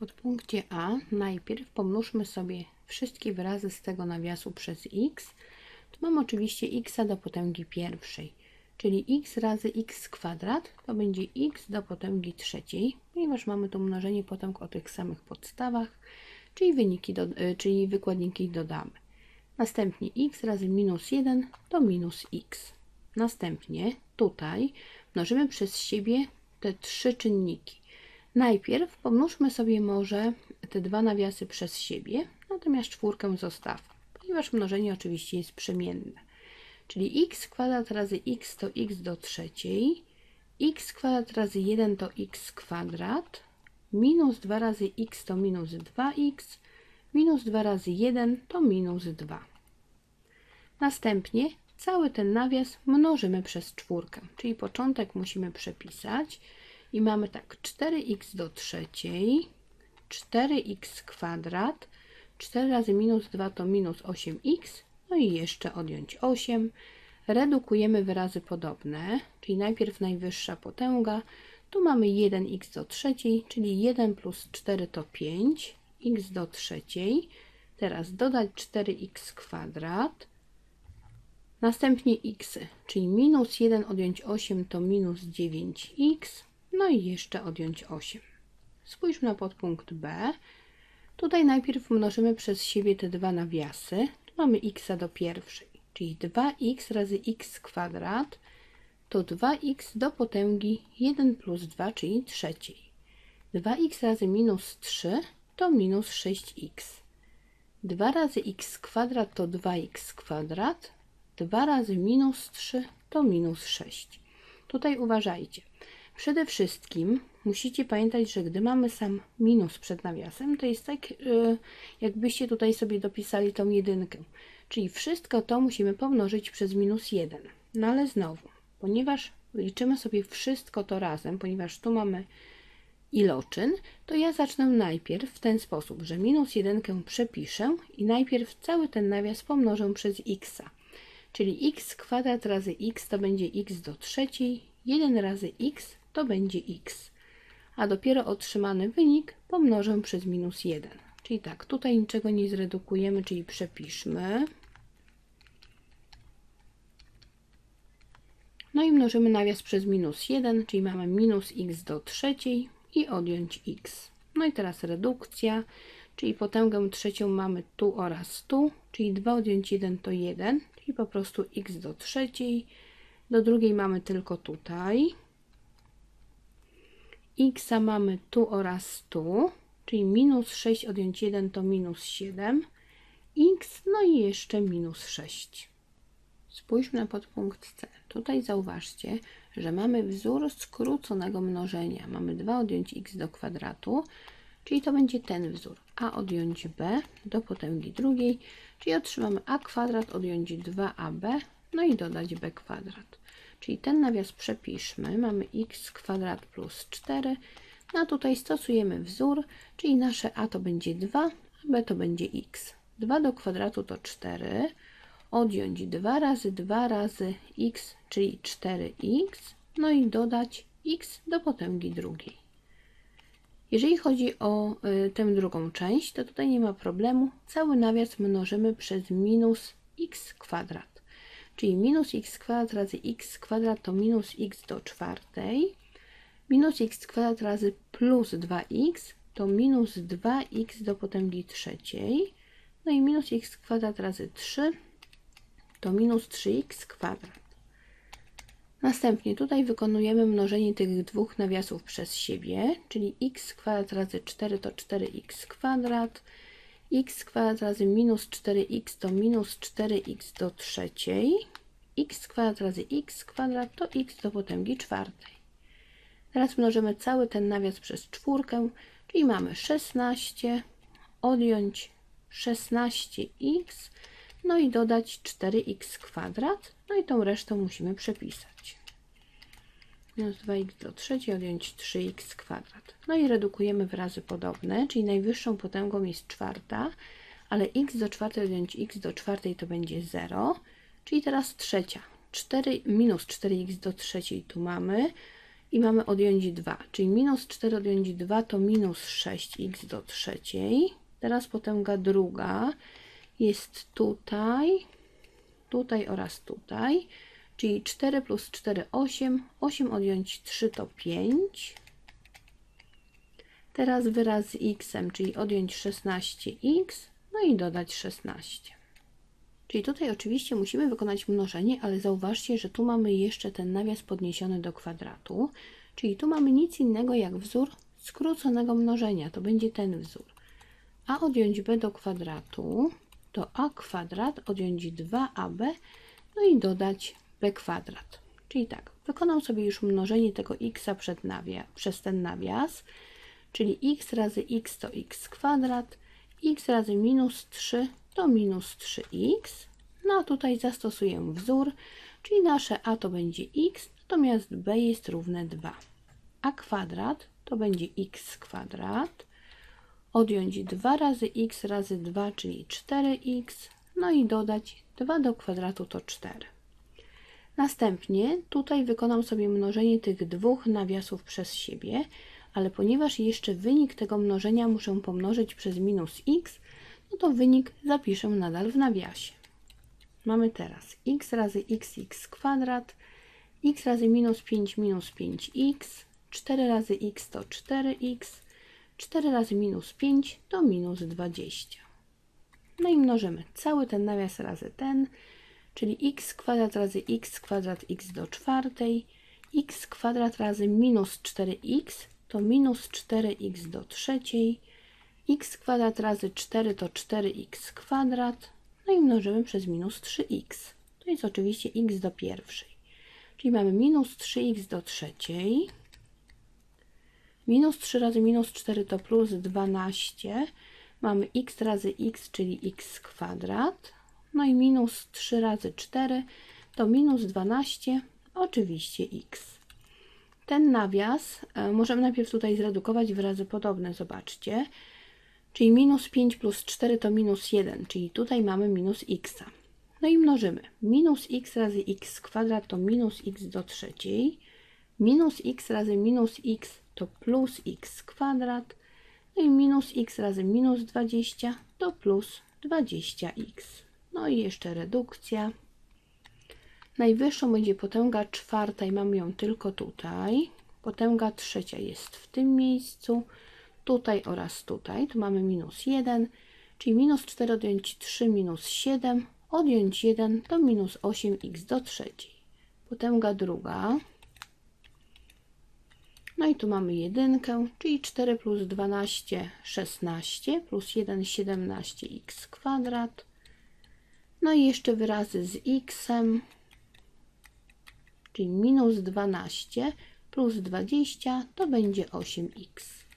podpunkcie A najpierw pomnóżmy sobie wszystkie wyrazy z tego nawiasu przez x. Tu mam oczywiście x do potęgi pierwszej, czyli x razy x kwadrat to będzie x do potęgi trzeciej, ponieważ mamy tu mnożenie potęg o tych samych podstawach, czyli, wyniki do, y, czyli wykładniki dodamy. Następnie x razy minus 1 to minus x. Następnie tutaj mnożymy przez siebie te trzy czynniki. Najpierw pomnóżmy sobie może te dwa nawiasy przez siebie, natomiast czwórkę zostawmy, ponieważ mnożenie oczywiście jest przemienne. Czyli x kwadrat razy x to x do trzeciej, x kwadrat razy 1 to x kwadrat, minus 2 razy x to minus 2x, minus 2 razy 1 to minus 2. Następnie cały ten nawias mnożymy przez czwórkę, czyli początek musimy przepisać i mamy tak 4x do trzeciej, 4x kwadrat, 4 razy minus 2 to minus 8x, no i jeszcze odjąć 8. Redukujemy wyrazy podobne, czyli najpierw najwyższa potęga, tu mamy 1x do trzeciej, czyli 1 plus 4 to 5, x do trzeciej. Teraz dodać 4x kwadrat, następnie x, czyli minus 1 odjąć 8 to minus 9x, no i jeszcze odjąć 8. Spójrzmy na podpunkt B. Tutaj najpierw mnożymy przez siebie te dwa nawiasy. Tu mamy x do pierwszej, czyli 2x razy x kwadrat to 2x do potęgi 1 plus 2, czyli trzeciej. 2x razy minus 3 to minus 6x. 2 razy x kwadrat to 2x kwadrat. 2 razy minus 3 to minus 6. Tutaj uważajcie. Przede wszystkim musicie pamiętać, że gdy mamy sam minus przed nawiasem, to jest tak, y, jakbyście tutaj sobie dopisali tą jedynkę. Czyli wszystko to musimy pomnożyć przez minus 1. No ale znowu, ponieważ liczymy sobie wszystko to razem, ponieważ tu mamy iloczyn, to ja zacznę najpierw w ten sposób, że minus 1 przepiszę i najpierw cały ten nawias pomnożę przez x. Czyli x kwadrat razy x to będzie x do trzeciej, 1 razy x to będzie x. A dopiero otrzymany wynik pomnożę przez minus 1. Czyli tak, tutaj niczego nie zredukujemy, czyli przepiszmy. No i mnożymy nawias przez minus 1, czyli mamy minus x do trzeciej i odjąć x. No i teraz redukcja, czyli potęgę trzecią mamy tu oraz tu, czyli 2 odjąć 1 to 1, czyli po prostu x do trzeciej. Do drugiej mamy tylko tutaj x mamy tu oraz tu, czyli minus 6 odjąć 1 to minus 7, x, no i jeszcze minus 6. Spójrzmy na podpunkt C. Tutaj zauważcie, że mamy wzór skróconego mnożenia. Mamy 2 odjąć x do kwadratu, czyli to będzie ten wzór. a odjąć b do potęgi drugiej, czyli otrzymamy a kwadrat odjąć 2ab, no i dodać b kwadrat. Czyli ten nawias przepiszmy. Mamy x kwadrat plus 4. No a tutaj stosujemy wzór, czyli nasze a to będzie 2, a b to będzie x. 2 do kwadratu to 4. Odjąć 2 razy 2 razy x, czyli 4x. No i dodać x do potęgi drugiej. Jeżeli chodzi o y, tę drugą część, to tutaj nie ma problemu. Cały nawias mnożymy przez minus x kwadrat czyli minus x kwadrat razy x kwadrat to minus x do czwartej, minus x kwadrat razy plus 2x to minus 2x do potęgi trzeciej, no i minus x kwadrat razy 3 to minus 3x kwadrat. Następnie tutaj wykonujemy mnożenie tych dwóch nawiasów przez siebie, czyli x kwadrat razy 4 to 4x kwadrat, x kwadrat razy minus 4x to minus 4x do trzeciej, x kwadrat razy x kwadrat to x do potęgi czwartej. Teraz mnożymy cały ten nawias przez czwórkę, czyli mamy 16, odjąć 16x, no i dodać 4x kwadrat, no i tą resztę musimy przepisać minus 2x do trzeciej odjąć 3x kwadrat. No i redukujemy wyrazy podobne, czyli najwyższą potęgą jest czwarta, ale x do czwartej odjąć x do czwartej to będzie 0, czyli teraz trzecia. 4 minus 4x do trzeciej tu mamy, i mamy odjąć 2, czyli minus 4 odjąć 2 to minus 6x do trzeciej. Teraz potęga druga jest tutaj, tutaj oraz tutaj, czyli 4 plus 4, 8, 8 odjąć 3 to 5. Teraz wyraz z x, czyli odjąć 16x, no i dodać 16. Czyli tutaj oczywiście musimy wykonać mnożenie, ale zauważcie, że tu mamy jeszcze ten nawias podniesiony do kwadratu, czyli tu mamy nic innego jak wzór skróconego mnożenia, to będzie ten wzór. a odjąć b do kwadratu to a kwadrat odjąć 2ab, no i dodać b kwadrat. Czyli tak, wykonam sobie już mnożenie tego x przed przez ten nawias, czyli x razy x to x kwadrat, x razy minus 3 to minus 3x. No a tutaj zastosuję wzór, czyli nasze a to będzie x, natomiast b jest równe 2. a kwadrat to będzie x kwadrat, odjąć 2 razy x razy 2, czyli 4x, no i dodać 2 do kwadratu to 4. Następnie tutaj wykonam sobie mnożenie tych dwóch nawiasów przez siebie, ale ponieważ jeszcze wynik tego mnożenia muszę pomnożyć przez minus x, no to wynik zapiszę nadal w nawiasie. Mamy teraz x razy xx kwadrat, x razy minus 5 minus 5x, 4 razy x to 4x, 4 razy minus 5 to minus 20. No i mnożymy cały ten nawias razy ten, czyli x kwadrat razy x kwadrat x do czwartej, x kwadrat razy minus 4x to minus 4x do trzeciej, x kwadrat razy 4 to 4x kwadrat, no i mnożymy przez minus 3x. To jest oczywiście x do pierwszej. Czyli mamy minus 3x do trzeciej, minus 3 razy minus 4 to plus 12, mamy x razy x, czyli x kwadrat, no i minus 3 razy 4 to minus 12, oczywiście x. Ten nawias e, możemy najpierw tutaj zredukować w razy podobne, zobaczcie. Czyli minus 5 plus 4 to minus 1, czyli tutaj mamy minus x. No i mnożymy. Minus x razy x kwadrat to minus x do trzeciej. Minus x razy minus x to plus x kwadrat. No i minus x razy minus 20 to plus 20x. No i jeszcze redukcja. Najwyższą będzie potęga czwarta i mamy ją tylko tutaj. Potęga trzecia jest w tym miejscu, tutaj oraz tutaj. Tu mamy minus 1, czyli minus 4 odjąć 3 minus 7, odjąć 1 to minus 8x do trzeciej. Potęga druga. No i tu mamy jedynkę, czyli 4 plus 12, 16, plus 1, 17x kwadrat. No i jeszcze wyrazy z xem czyli minus 12 plus 20 to będzie 8x.